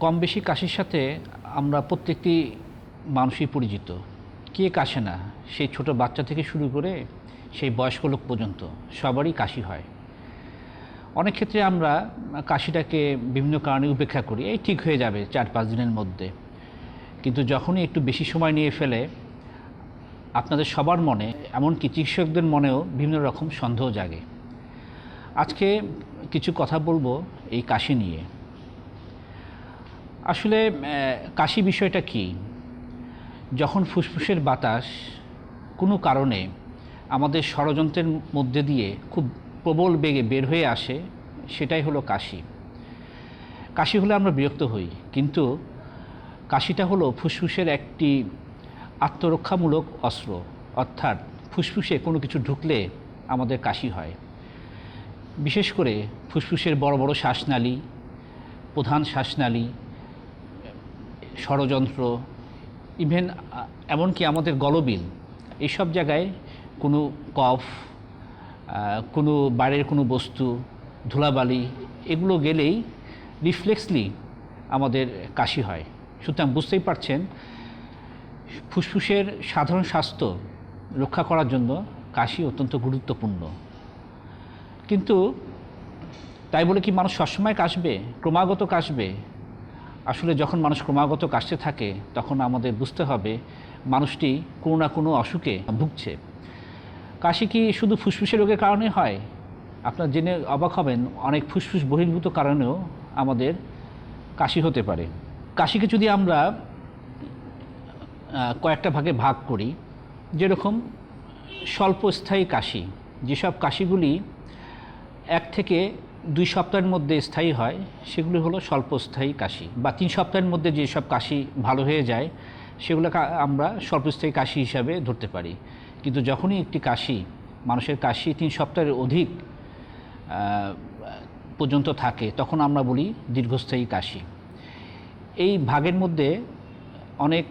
কম বেশি কাশির সাথে আমরা প্রত্যেকটি মানুষই পরিচিত। কে কাশে না? সেই ছোট বাচ্চা থেকে শুরু করে সেই বয়স্ক লোক পর্যন্ত সবারই কাশি হয়। অনেক ক্ষেত্রে আমরা কাশিটাকে বিভিন্ন কারণে উপেক্ষা করি। এই ঠিক হয়ে যাবে চার পাঁচ দিনের মধ্যে। কিন্তু যখনই একটু বেশি সময় নিয়ে ফেলে, আপনাদের সবার মনে, এমনকি চিকিৎসকদের মনেও বিভিন্ন রকম সন্দেহ জাগে। আজকে কিছু কথা বলব এই কাশি নিয়ে। আসলে কাশি বিষয়টা কি? যখন ফুসফুসের বাতাস কোনো কারণে আমাদের ষড়যন্ত্রের মধ্যে দিয়ে খুব প্রবল বেগে বের হয়ে আসে, সেটাই হলো কাশি। কাশি হলে আমরা বিরক্ত হই, কিন্তু কাশিটা হলো ফুসফুসের একটি আত্মরক্ষামূলক অস্ত্র, অর্থাৎ ফুসফুসে কোনো কিছু ঢুকলে আমাদের কাশি হয়। বিশেষ করে ফুসফুসের বড় বড় শ্বাসনালী, প্রধান শ্বাসনালী ষড়যন্ত্র ইভেন এমনকি আমাদের গলবিল এইসব জায়গায় কোনো কফ কোনো বাইরের কোনো বস্তু, ধুলাবালি, এগুলো গেলেই রিফ্লেক্সলি আমাদের কাশি হয়। সুতরাং বুঝতেই পারছেন, ফুসফুসের সাধারণ স্বাস্থ্য রক্ষা করার জন্য কাশি অত্যন্ত গুরুত্বপূর্ণ। কিন্তু তাই বলে কি মানুষ সবসময় কাশবে? ক্রমাগত কাশবে? আসলে যখন মানুষ ক্রমাগত কাশতে থাকে, তখন আমাদের বুঝতে হবে মানুষটি কোনো না কোনো অসুখে ভুগছে। কাশি কি শুধু ফুসফুসের রোগের কারণে হয়? আপনার জেনে অবাক হবেন, অনেক ফুসফুস বহির্ভূত কারণেও আমাদের কাশি হতে পারে। কাশিকে যদি আমরা কয়েকটা ভাগে ভাগ করি, যেরকম স্বল্পস্থায়ী কাশি, যেসব কাশিগুলি এক থেকে দুই সপ্তাহের মধ্যে স্থায়ী হয়, সেগুলি হলো স্বল্পস্থায়ী কাশি বা তিন সপ্তাহের মধ্যে যেসব কাশি ভালো হয়ে যায়, সেগুলোকে আমরা স্বল্পস্থায়ী কাশি হিসাবে ধরতে পারি। কিন্তু যখনই একটি কাশি, মানুষের কাশি তিন সপ্তাহের অধিক পর্যন্ত থাকে, তখন আমরা বলি দীর্ঘস্থায়ী কাশি। এই ভাগের মধ্যে অনেক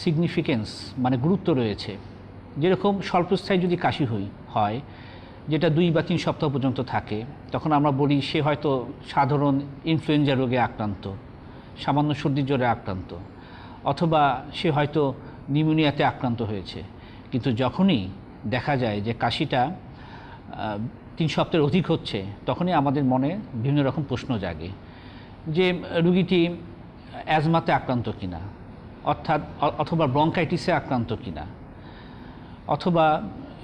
সিগনিফিকেন্স মানে গুরুত্ব রয়েছে। যেরকম স্বল্পস্থায়ী যদি কাশি হই, হয় যেটা দুই বা তিন সপ্তাহ পর্যন্ত থাকে, তখন আমরা বলি সে হয়তো সাধারণ ইনফ্লুয়েঞ্জা রোগে আক্রান্ত, সামান্য সর্দি জ্বরে আক্রান্ত, অথবা সে হয়তো নিউমোনিয়াতে আক্রান্ত হয়েছে। কিন্তু যখনই দেখা যায় যে কাশিটা তিন সপ্তাহের অধিক হচ্ছে, তখনই আমাদের মনে বিভিন্ন রকম প্রশ্ন জাগে যে, রুগীটি অ্যাজমাতে আক্রান্ত কিনা, অর্থাৎ অথবা ব্রঙ্কাইটিসে আক্রান্ত কিনা, অথবা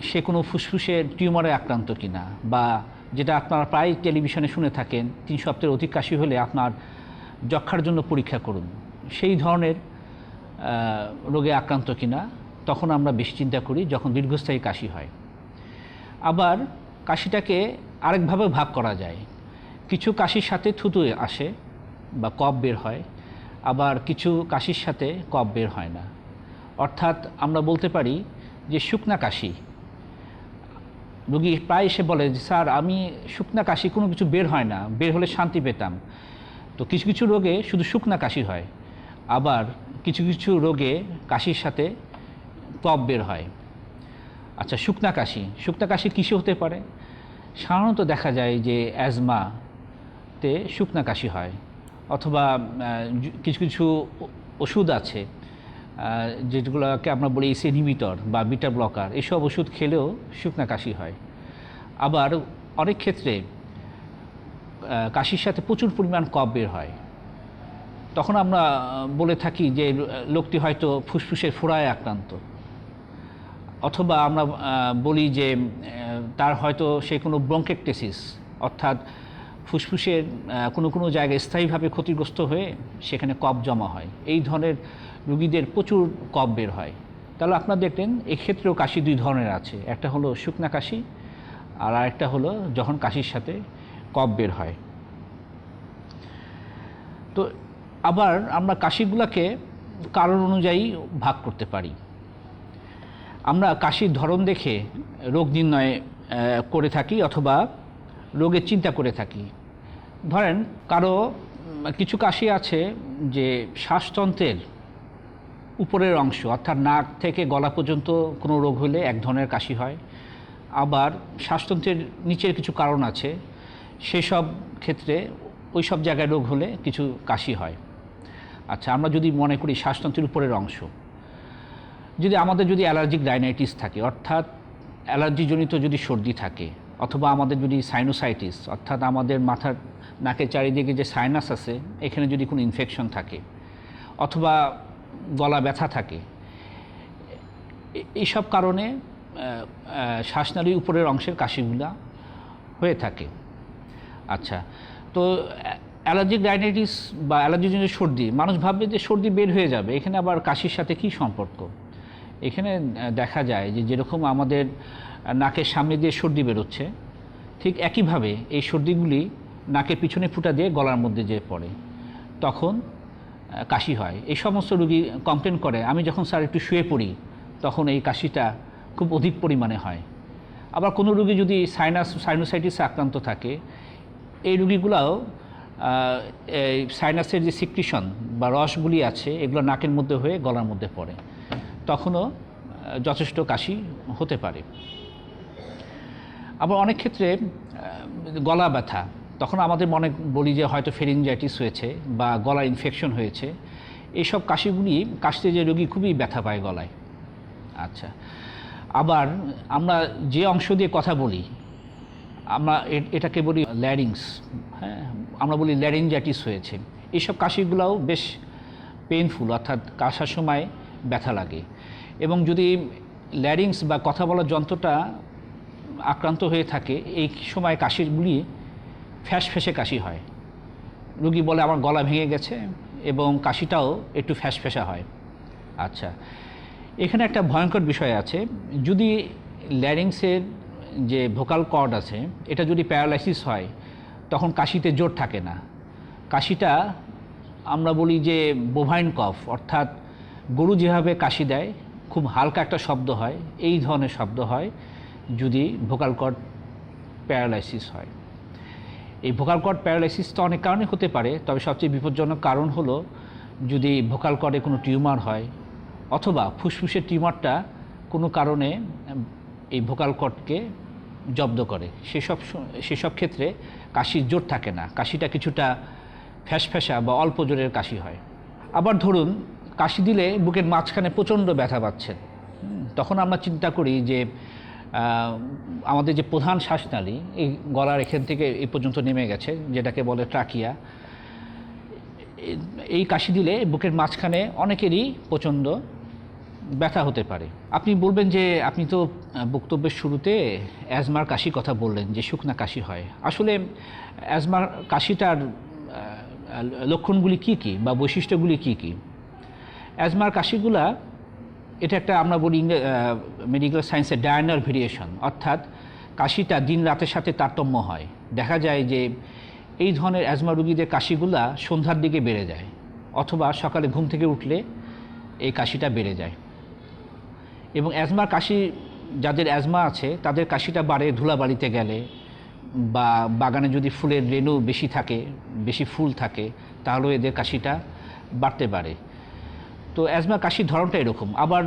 সে কোনো ফুসফুসের টিউমারে আক্রান্ত কিনা বা যেটা আপনারা প্রায় টেলিভিশনে শুনে থাকেন, তিন সপ্তাহের অধিক কাশি হলে আপনার যক্ষার জন্য পরীক্ষা করুন। সেই ধরনের রোগে আক্রান্ত কিনা, তখন আমরা বেশি চিন্তা করি যখন দীর্ঘস্থায়ী কাশি হয়। আবার কাশিটাকে আরেকভাবে ভাগ করা যায়। কিছু কাশির সাথে থুতু আসে বা কফ বের হয়, আবার কিছু কাশির সাথে কফ বের হয় না। অর্থাৎ আমরা বলতে পারি যে শুকনা কাশি রোগী প্রায় এসে বলে যে, স্যার, আমি শুকনা কাশি কোনো কিছু বের হয় না, বের হলে শান্তি পেতাম। তো কিছু কিছু রোগে শুধু শুকনা কাশি হয়, আবার কিছু কিছু রোগে কাশির সাথে কফ বের হয়। আচ্ছা শুকনা কাশি শুকনা কাশি কিসে হতে পারে? সাধারণত দেখা যায় যে, অ্যাজমাতে শুকনা কাশি হয়, অথবা কিছু কিছু ওষুধ আছে। যেগুলোকে আমরা বলি এসি ইনহিবিটর বা বিটা ব্লকার, এসব ওষুধ খেলেও শুকনা কাশি হয়। আবার অনেক ক্ষেত্রে কাশির সাথে প্রচুর পরিমাণ কফ বের হয়। তখন আমরা বলে থাকি যে লোকটি হয়তো ফুসফুসের ফোড়ায় আক্রান্ত। অথবা আমরা বলি যে তার হয়তো সে কোনো ব্রঙ্কেকটেসিস অর্থাৎ ফুসফুসের কোনো কোনো জায়গায় স্থায়ীভাবে ক্ষতিগ্রস্ত হয়ে সেখানে কফ জমা হয়। এই ধরনের রুগীদের প্রচুর কফ বের হয়। তাহলে আপনারা দেখলেন, এক্ষেত্রেও কাশি দুই ধরনের আছে। একটা হলো শুকনা কাশি, আর আরেকটা হলো যখন কাশির সাথে কফ বের হয়। তো আবার আমরা কাশিগুলোকে কারণ অনুযায়ী ভাগ করতে পারি। আমরা কাশির ধরন দেখে রোগ নির্ণয় করে থাকি অথবা রোগের চিন্তা করে থাকি। ধরেন কারও কিছু কাশি আছে যে শ্বাসতন্ত্রের উপরের অংশ, অর্থাৎ নাক থেকে গলা পর্যন্ত কোনো রোগ হলে এক ধরনের কাশি হয়। আবার শ্বাসতন্ত্রের নিচের কিছু কারণ আছে, সেসব ক্ষেত্রে ওই সব জায়গায় রোগ হলে কিছু কাশি হয়। আচ্ছা আমরা যদি মনে করি শ্বাসতন্ত্রের উপরের অংশ, যদি আমাদের যদি অ্যালার্জিক ডাইনাইটিস থাকে, অর্থাৎ অ্যালার্জিজনিত যদি সর্দি থাকে অথবা আমাদের যদি সাইনোসাইটিস অর্থাৎ আমাদের মাথার নাকের চারিদিকে যে সাইনাস আছে, এখানে যদি কোনো ইনফেকশন থাকে, অথবা গলা ব্যথা থাকে এইসব কারণে শ্বাসনালীর উপরের অংশের কাশিগুলা হয়ে থাকে। আচ্ছা তো অ্যালার্জিক রাইনাইটিস বা অ্যালার্জিজনিত সর্দি, মানুষ ভাববে যে সর্দি বের হয়ে যাবে, এখানে আবার কাশির সাথে কি সম্পর্ক? এখানে দেখা যায় যে যেরকম আমাদের নাকের সামনে দিয়ে সর্দি বেরোচ্ছে, ঠিক একইভাবে এই সর্দিগুলি নাকের পিছনে ফুটা দিয়ে গলার মধ্যে যেয়ে পড়ে, তখন কাশি হয়। এই সমস্ত রুগী কমপ্লেন করে, আমি যখন স্যার একটু শুয়ে পড়ি, তখন এই কাশিটা খুব অধিক পরিমাণে হয়। আবার কোনো রুগী যদি সাইনাস, সাইনোসাইটিসে আক্রান্ত থাকে, এই রুগীগুলাও সাইনাসের যে সিক্রিশন বা রসগুলি আছে, এগুলো নাকের মধ্যে হয়ে গলার মধ্যে পড়ে। তখনও যথেষ্ট কাশি হতে পারে। আবার অনেক ক্ষেত্রে গলা ব্যথা। তখন আমাদের মনে বলি যে হয়তো ফেরিনজাইটিস হয়েছে বা গলা ইনফেকশন হয়েছে। এইসব কাশিগুলি, কাশতে যে রোগী খুবই ব্যথা পায় গলায়। আচ্ছা। আবার আমরা যে অংশ দিয়ে কথা বলি, আমরা এটাকে বলি ল্যারিংস হ্যাঁ? আমরা বলি ল্যারিঞ্জাইটিস হয়েছে। এইসব কাশিগুলোও বেশ পেইনফুল অর্থাৎ কাশার সময় ব্যথা লাগে। এবং যদি ল্যারিংস বা কথা বলার যন্ত্রটা আক্রান্ত হয়ে থাকে, এই সময় কাশিগুলি ফ্যাস ফ্যাসে কাশি হয়। রুগী বলে, আমার গলা ভেঙে গেছে এবং কাশিটাও একটু ফ্যাস ফ্যাসা হয়। আচ্ছা এখানে একটা ভয়ঙ্কর বিষয় আছে। যদি ল্যারিংসের যে ভোকাল কর্ড আছে, এটা যদি প্যারালাইসিস হয়, তখন কাশিতে জোর থাকে না। কাশিটা আমরা বলি যে বোভাইন কফ অর্থাৎ গরু যেভাবে কাশি দেয়, খুব হালকা একটা শব্দ হয়, এই ধরনের শব্দ হয়। যদি ভোকাল কর্ড প্যারালাইসিস হয়। এই ভোকাল কর্ড প্যারালাইসিসটা অনেক কারণে হতে পারে, তবে সবচেয়ে বিপজ্জনক কারণ হলো যদি ভোকাল কর্ডে কোনো টিউমার হয় অথবা ফুসফুসের টিউমারটা কোনো কারণে, এই ভোকাল কর্ডকে জব্দ করে। সেসব সেসব ক্ষেত্রে কাশির জোর থাকে না। কাশিটা কিছুটা ফ্যাসফ্যাসা বা অল্প জোরের কাশি হয়। আবার ধরুন, কাশি দিলে বুকের মাঝখানে প্রচণ্ড ব্যথা পাচ্ছেন তখন আমরা চিন্তা করি যে আমাদের যে প্রধান শ্বাসনালী, এই গলার এখান থেকে এই পর্যন্ত নেমে গেছে, যেটাকে বলে ট্রাকিয়া। এই কাশি দিলে বুকের মাঝখানে অনেকেরই প্রচণ্ড ব্যথা হতে পারে। আপনি বলবেন যে আপনি তো বক্তব্যের শুরুতে অ্যাজমার কাশি কথা বললেন, যে শুকনা কাশি হয়। আসলে অ্যাজমার কাশিটার লক্ষণগুলি কি কি বা বৈশিষ্ট্যগুলি কি কি? অ্যাজমার কাশিগুলা এটা একটা আমরা বলি মেডিকেল সায়েন্সের ডায়নার ভেরিয়েশন অর্থাৎ কাশিটা দিন রাতের সাথে তারতম্য হয়। দেখা যায় যে এই ধরনের অ্যাজমা রুগীদের কাশিগুলা সন্ধ্যার দিকে বেড়ে যায়, অথবা সকালে ঘুম থেকে উঠলে এই কাশিটা বেড়ে যায়। এবং অ্যাজমার কাশি, যাদের অ্যাজমা আছে, তাদের কাশিটা বাড়ে ধুলাবাড়িতে গেলে, বা বাগানে যদি ফুলের রেণু বেশি থাকে, বেশি ফুল থাকে, তাহলেও এদের কাশিটা বাড়তে পারে। তো অ্যাজমা কাশির ধরনটা এরকম। আবার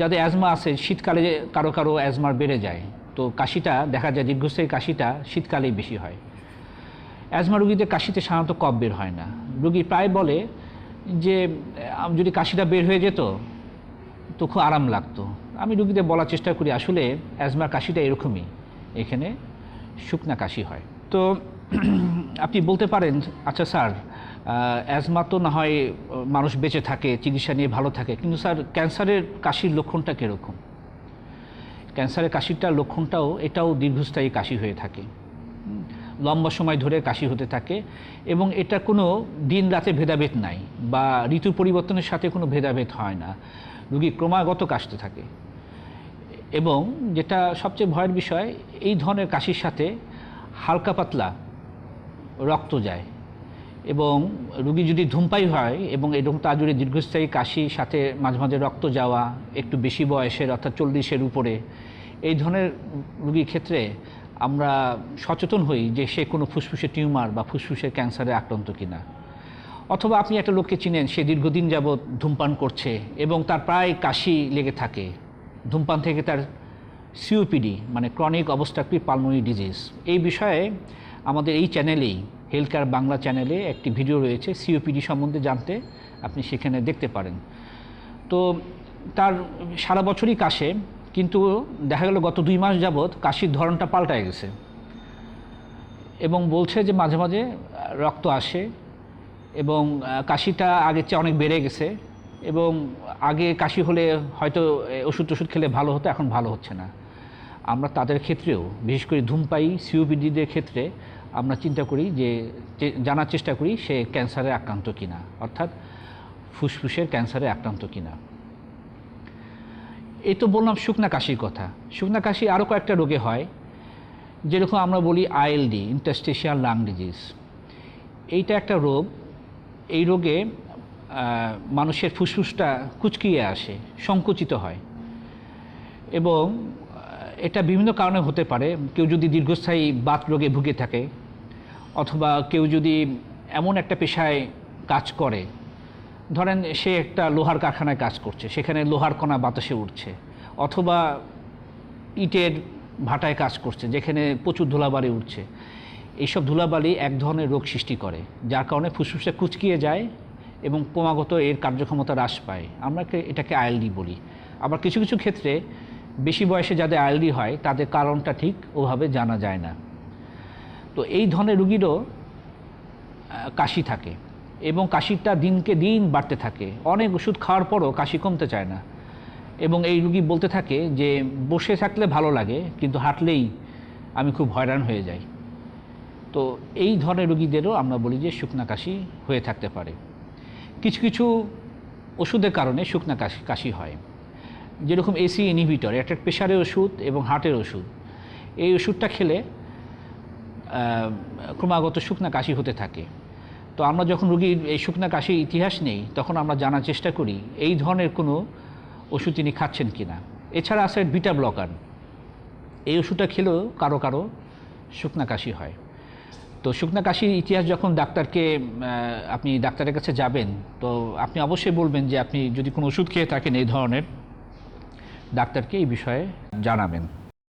যাদের অ্যাজমা আছে, শীতকালে কারও কারও অ্যাজমার বেড়ে যায়, তো কাশিটা দেখা যায়, দীর্ঘস্থায়ী কাশিটা শীতকালেই বেশি হয়। অ্যাজমা রুগীদের কাশিতে সাধারণত কফ বের হয় না। রুগী প্রায় বলে যে যদি কাশিটা বের হয়ে যেত, তো খুব আরাম লাগতো। আমি রুগীদের বলার চেষ্টা করি, আসলে অ্যাজমার কাশিটা এরকমই। এখানে শুকনা কাশি হয়। তো আপনি বলতে পারেন আচ্ছা স্যার অ্যাজমা তো না হয় মানুষ বেঁচে থাকে, চিকিৎসা নিয়ে ভালো থাকে। কিন্তু স্যার, ক্যান্সারের কাশির লক্ষণটা কীরকম? ক্যান্সারের কাশিটার লক্ষণটাও, এটাও দীর্ঘস্থায়ী কাশি হয়ে থাকে। লম্বা সময় ধরে কাশি হতে থাকে এবং এটা কোনো দিন রাতে ভেদাভেদ নাই বা ঋতু পরিবর্তনের সাথে কোনো ভেদাভেদ হয় না। রুগী ক্রমাগত কাশতে থাকে। এবং যেটা সবচেয়ে ভয়ের বিষয়, এই ধরনের কাশির সাথে হালকা পাতলা রক্ত যায়। এবং রুগী যদি ধূমপাই হয় এবং এরকম তার জুড়ে দীর্ঘস্থায়ী কাশির সাথে মাঝে মাঝে রক্ত যাওয়া, একটু বেশি বয়সের অর্থাৎ চল্লিশের উপরে, এই ধরনের রুগীর ক্ষেত্রে আমরা সচেতন হই যে সে কোনো ফুসফুসে টিউমার বা ফুসফুসের ক্যান্সারে আক্রান্ত কিনা। অথবা আপনি একটা লোককে চিনেন, সে দীর্ঘদিন যাবৎ ধূমপান করছে এবং তার প্রায় কাশি লেগে থাকে। ধূমপান থেকে তার সিওপিডি মানে ক্রনিক অবস্ট্রাকটিভ পালমোনি ডিজিজ এই বিষয়ে আমাদের এই চ্যানেলেই হেলথ বাংলা চ্যানেলে একটি ভিডিও রয়েছে সিওপিডি সম্বন্ধে জানতে আপনি সেখানে দেখতে পারেন। তো তার সারা বছরই কাশে, কিন্তু দেখা গেল গত দুই মাস যাবৎ কাশির ধরনটা পাল্টায় গেছে। এবং বলছে যে মাঝে মাঝে রক্ত আসে এবং কাশিটা আগের চেয়ে অনেক বেড়ে গেছে এবং আগে কাশি হলে হয়তো ওষুধ টষুধ খেলে ভালো হতো, এখন ভালো হচ্ছে না। আমরা তাদের ক্ষেত্রেও, বিশেষ করে ধূমপাই সিওপিডিদের ক্ষেত্রে আমরা চিন্তা করি যে জানার চেষ্টা করি সে ক্যান্সারে আক্রান্ত কিনা, অর্থাৎ ফুসফুসের ক্যান্সারে আক্রান্ত কিনা। এই তো বললাম শুকনা কাশির কথা। শুকনা কাশি আরও কয়েকটা রোগে হয়, যেরকম আমরা বলি আইএলডি, ইন্টারস্টেশিয়াল লাং ডিজিজ। এইটা একটা রোগ, এই রোগে মানুষের ফুসফুসটা কুচকিয়ে আসে, সংকুচিত হয়। এবং এটা বিভিন্ন কারণে হতে পারে। কেউ যদি দীর্ঘস্থায়ী বাত রোগে ভুগে থাকে অথবা কেউ যদি এমন একটা পেশায় কাজ করে, ধরেন সে একটা লোহার কারখানায় কাজ করছে, সেখানে লোহার কণা বাতাসে উঠছে অথবা ইটের ভাটায় কাজ করছে, যেখানে প্রচুর ধুলাবালি উঠছে এইসব ধুলাবালি এক ধরনের রোগ সৃষ্টি করে, যার কারণে ফুসফুসে কুচকিয়ে যায় এবং ক্রমাগত এর কার্যক্ষমতা হ্রাস পায়। আমরা এটাকে আইএলডি বলি। আবার কিছু কিছু ক্ষেত্রে বেশি বয়সে যাদের আইএলডি হয়, তাদের কারণটা ঠিক ওভাবে জানা যায় না। তো এই ধরনের রুগীরও কাশি থাকে এবং কাশিটা দিনকে দিন বাড়তে থাকে। অনেক ওষুধ খাওয়ার পরও কাশি কমতে চায় না। এবং এই রুগী বলতে থাকে যে, বসে থাকলে ভালো লাগে, কিন্তু হাঁটলেই আমি খুব হয়রান হয়ে যাই। তো এই ধরনের রুগীদেরও আমরা বলি যে, শুকনা কাশি হয়ে থাকতে পারে। কিছু কিছু ওষুধের কারণে শুকনা কাশি কাশি হয়। যেরকম এসি ইনহিবিটর একটা প্রেশারের ওষুধ এবং হার্টের ওষুধ। এই ওষুধটা খেলে ক্রমাগত শুকনা কাশি হতে থাকে। তো আমরা যখন রুগীর এই শুকনা কাশির ইতিহাস নেই, তখন আমরা জানার চেষ্টা করি, এই ধরনের কোনো ওষুধ তিনি খাচ্ছেন কি না এছাড়া আছে বিটা ব্লকার। এই ওষুধটা খেলেও কারও কারও শুকনা কাশি হয়। তো শুকনা কাশির ইতিহাস যখন ডাক্তারকে আপনি ডাক্তারের কাছে যাবেন, তো আপনি অবশ্যই বলবেন যে আপনি যদি কোনো ওষুধ খেয়ে থাকেন এই ধরনের, ডাক্তারকে এই বিষয়ে জানাবেন।